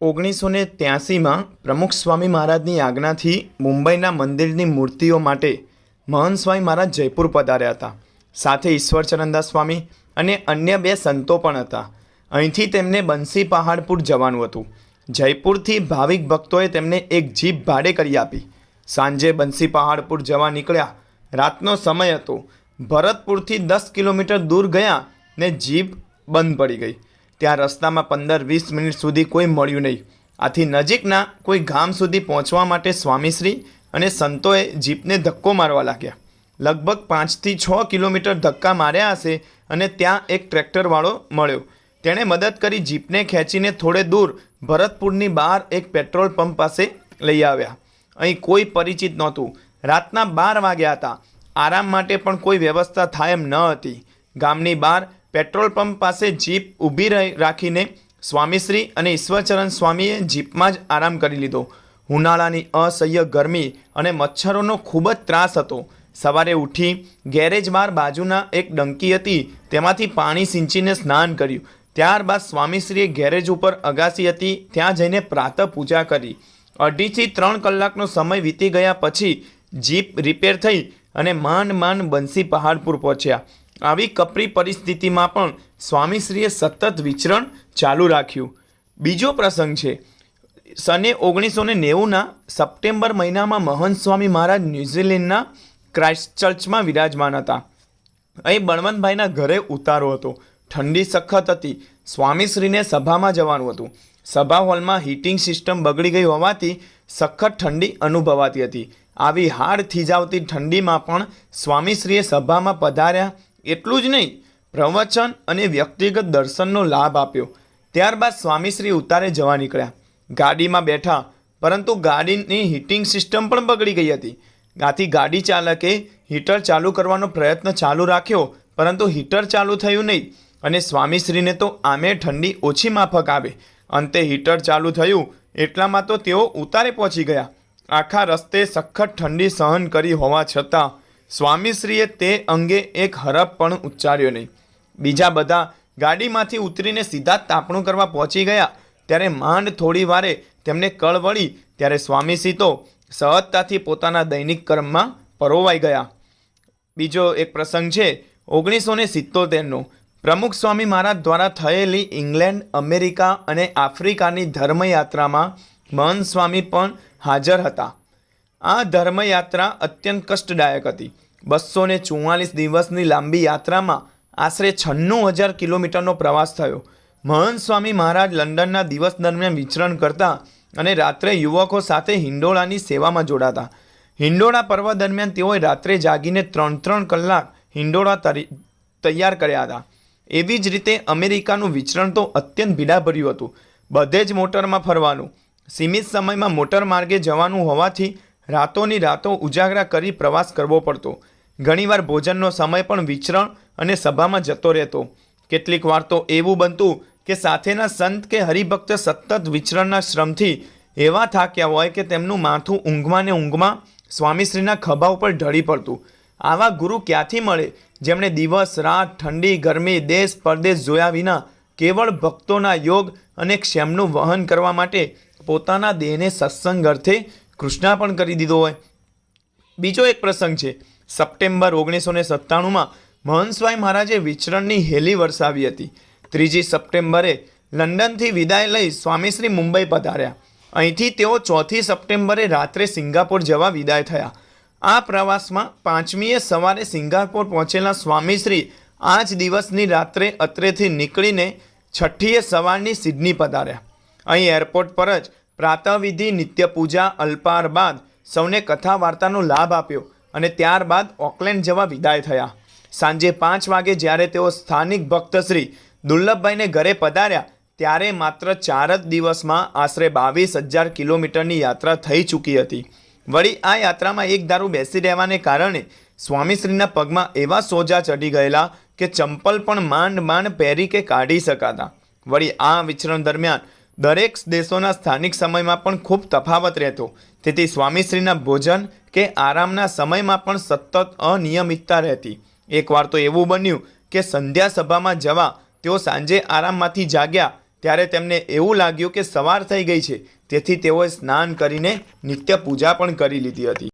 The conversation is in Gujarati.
ઓગણીસો ને ત્યાસીમાં પ્રમુખ સ્વામી મહારાજની આજ્ઞાથી મુંબઈના મંદિરની મૂર્તિઓ માટે મહંત સ્વામી મહારાજ જયપુર પધાર્યા હતા. સાથે ઈશ્વરચરણદાસ સ્વામી અને અન્ય બે સંતો પણ હતા. અહીંથી તેમને બંસી પહાડપુર જવાનું હતું. જયપુરથી ભાવિક ભક્તોએ તેમને એક જીપ ભાડે કરી આપી. સાંજે બંસી પહાડપુર જવા નીકળ્યા. રાતનો સમય હતો. ભરતપુરથી દસ કિલોમીટર દૂર ગયા ને જીપ બંધ પડી ગઈ. ત્યાં રસ્તામાં પંદર વીસ મિનિટ સુધી કોઈ મળ્યું નહીં. આથી નજીકના કોઈ ગામ સુધી પહોંચવા માટે સ્વામીશ્રી અને સંતોએ જીપને ધક્કો મારવા લાગ્યા. લગભગ પાંચથી છ કિલોમીટર ધક્કા માર્યા હશે અને ત્યાં એક ટ્રેક્ટરવાળો મળ્યો. તેણે મદદ કરી જીપને ખેંચીને થોડે દૂર ભરતપુરની બહાર એક પેટ્રોલ પંપ પાસે લઈ આવ્યા. અહીં કોઈ પરિચિત નહોતું. રાતના બાર વાગ્યા હતા. આરામ માટે પણ કોઈ વ્યવસ્થા થાય એમ ન હતી. ગામની બહાર પેટ્રોલ પંપ પાસે જીપ ઊભી રાખીને સ્વામીશ્રી અને ઈશ્વરચરણ સ્વામીએ જીપમાં જ આરામ કરી લીધો. ઉનાળાની અસહ્ય ગરમી અને મચ્છરોનો ખૂબ જ ત્રાસ હતો. સવારે ઉઠી ગેરેજ બહાર બાજુના એક ડંકી હતી, તેમાંથી પાણી સિંચીને સ્નાન કર્યું. ત્યારબાદ સ્વામીશ્રીએ ગેરેજ ઉપર અગાસી હતી, ત્યાં જઈને પ્રાતઃ પૂજા કરી. અઢીથી ત્રણ કલાકનો સમય વીતી ગયા પછી જીપ રિપેર થઈ અને માંડ માંડ બંસી પહાડપુર પહોંચ્યા. આવી કપરી પરિસ્થિતિમાં પણ સ્વામીશ્રીએ સતત વિચરણ ચાલુ રાખ્યું. બીજો પ્રસંગ છે, સને ઓગણીસો ને નેવુંના સપ્ટેમ્બર મહિનામાં મહંત સ્વામી મહારાજ ન્યૂઝીલેન્ડના ક્રાઇસ્ટ ચર્ચમાં વિરાજમાન હતા. અહીં બળવંતભાઈના ઘરે ઉતારો હતો. ઠંડી સખત હતી. સ્વામીશ્રીને સભામાં જવાનું હતું. સભા હોલમાં હીટિંગ સિસ્ટમ બગડી ગઈ હોવાથી સખત ઠંડી અનુભવાતી હતી. આવી હાડ થીજાવતી ઠંડીમાં પણ સ્વામીશ્રીએ સભામાં પધાર્યા એટલું જ નહીં, પ્રવચન અને વ્યક્તિગત દર્શનનો લાભ આપ્યો. ત્યારબાદ સ્વામીશ્રી ઉતારે જવા નીકળ્યા. ગાડીમાં બેઠા, પરંતુ ગાડીની હીટિંગ સિસ્ટમ પણ બગડી ગઈ હતી. આથી ગાડી ચાલકે હીટર ચાલુ કરવાનો પ્રયત્ન ચાલુ રાખ્યો, પરંતુ હીટર ચાલુ થયું નહીં અને સ્વામીશ્રીને તો આમે ઠંડી ઓછી માફક આવે. અંતે હીટર ચાલુ થયું, એટલામાં તો તેઓ ઉતારે પહોંચી ગયા. આખા રસ્તે સખત ઠંડી સહન કરી હોવા છતાં સ્વામીશ્રીએ તે અંગે એક હરફ પણ ઉચ્ચાર્યો નહીં. બીજા બધા ગાડીમાંથી ઉતરીને સીધા તાપણું કરવા પહોંચી ગયા. ત્યારે માંડ થોડી વારે તેમને કળ વળી, ત્યારે સ્વામીશ્રી તો સહજતાથી પોતાના દૈનિક કર્મમાં પરોવાઈ ગયા. બીજો એક પ્રસંગ છે ઓગણીસો ને સિત્તોતેરનો. પ્રમુખ સ્વામી મહારાજ દ્વારા થયેલી ઇંગ્લેન્ડ, અમેરિકા અને આફ્રિકાની ધર્મયાત્રામાં મહંત સ્વામી પણ હાજર હતા. આ ધર્મયાત્રા અત્યંત કષ્ટદાયક હતી. બસો ને ચુમ્માલીસ દિવસની લાંબી યાત્રામાં આશરે છન્નું હજાર કિલોમીટરનો પ્રવાસ થયો. મહંત સ્વામી મહારાજ લંડનના દિવસ દરમિયાન વિચરણ કરતા અને રાત્રે યુવકો સાથે હિંડોળાની સેવામાં જોડાતા. હિંડોળા પર્વ દરમિયાન તેઓએ રાત્રે જાગીને ત્રણ ત્રણ કલાક હિંડોળા તૈયાર કર્યા હતા. એવી જ રીતે અમેરિકાનું વિચરણ તો અત્યંત ભીડાભર્યું હતું. બધે જ મોટરમાં ફરવાનું. સીમિત સમયમાં મોટર માર્ગે જવાનું હોવાથી રાતોની રાતો ઉજાગરા કરી પ્રવાસ કરવો પડતો. ઘણીવાર ભોજનનો સમય પણ વિચરણ અને સભામાં જતો રહેતો. કેટલીક વાર તો એવું બનતું કે સાથેના સંત કે હરિભક્ત સતત વિચરણના શ્રમથી એવા થાક્યા હોય કે તેમનું માથું ઊંઘમાં ને ઊંઘમાં સ્વામીશ્રીના ખભા ઉપર ઢળી પડતું. આવા ગુરુ ક્યાંથી મળે? જેમણે દિવસ, રાત, ઠંડી, ગરમી, દેશ, પરદેશ જોયા વિના કેવળ ભક્તોના યોગ અને ક્ષેમનું વહન કરવા માટે પોતાના દેહને સત્સંગ અર્થે કૃષ્ણાપણ કરી દીધો હોય. બીજો એક પ્રસંગ છે. સપ્ટેમ્બર ઓગણીસો ને સત્તાણુંમાં મહંત સ્વામી મહારાજે વિચરણની હેલી વરસાવી હતી. ત્રીજી સપ્ટેમ્બરે લંડનથી વિદાય લઈ સ્વામીશ્રી મુંબઈ પધાર્યા. અહીંથી તેઓ ચોથી સપ્ટેમ્બરે રાત્રે સિંગાપોર જવા વિદાય થયા. આ પ્રવાસમાં પાંચમીએ સવારે સિંગાપોર પહોંચેલા સ્વામીશ્રી આ જ દિવસની રાત્રે અત્રેથી નીકળીને છઠ્ઠીએ સવારની સિડની પધાર્યા. અહીં એરપોર્ટ પર જ પ્રાતઃવિધિ, નિત્યપૂજા અલ્પાર બાદ સૌને કથા વાર્તાનો લાભ આપ્યો. અને ત્યારબાદ ઓકલેન્ડ જવા વિદાય થયા. સાંજે પાંચ વાગે જ્યારે તેઓ સ્થાનિક ભક્તશ્રી દુર્લભભાઈને ઘરે પધાર્યા, ત્યારે માત્ર ચાર જ દિવસમાં આશરે બાવીસ હજાર કિલોમીટરની યાત્રા થઈ ચૂકી હતી. વળી આ યાત્રામાં એક દારૂ બેસી રહેવાને કારણે સ્વામીશ્રીના પગમાં એવા સોજા ચઢી ગયેલા કે ચંપલ પણ માંડ માંડ પહેરી કે કાઢી શકાતા. વળી આ વિચરણ દરમિયાન દરેક દેશોના સ્થાનિક સમયમાં પણ ખૂબ તફાવત રહેતો. તેથી સ્વામીશ્રીના ભોજન કે આરામના સમયમાં પણ સતત અનિયમિતતા રહેતી. એકવાર તો એવું બન્યું કે સંધ્યા સભામાં જવા તેઓ સાંજે આરામમાંથી જાગ્યા, ત્યારે તેમને એવું લાગ્યું કે સવાર થઈ ગઈ છે. તેથી તેઓએ સ્નાન કરીને નિત્ય પૂજા પણ કરી લીધી હતી.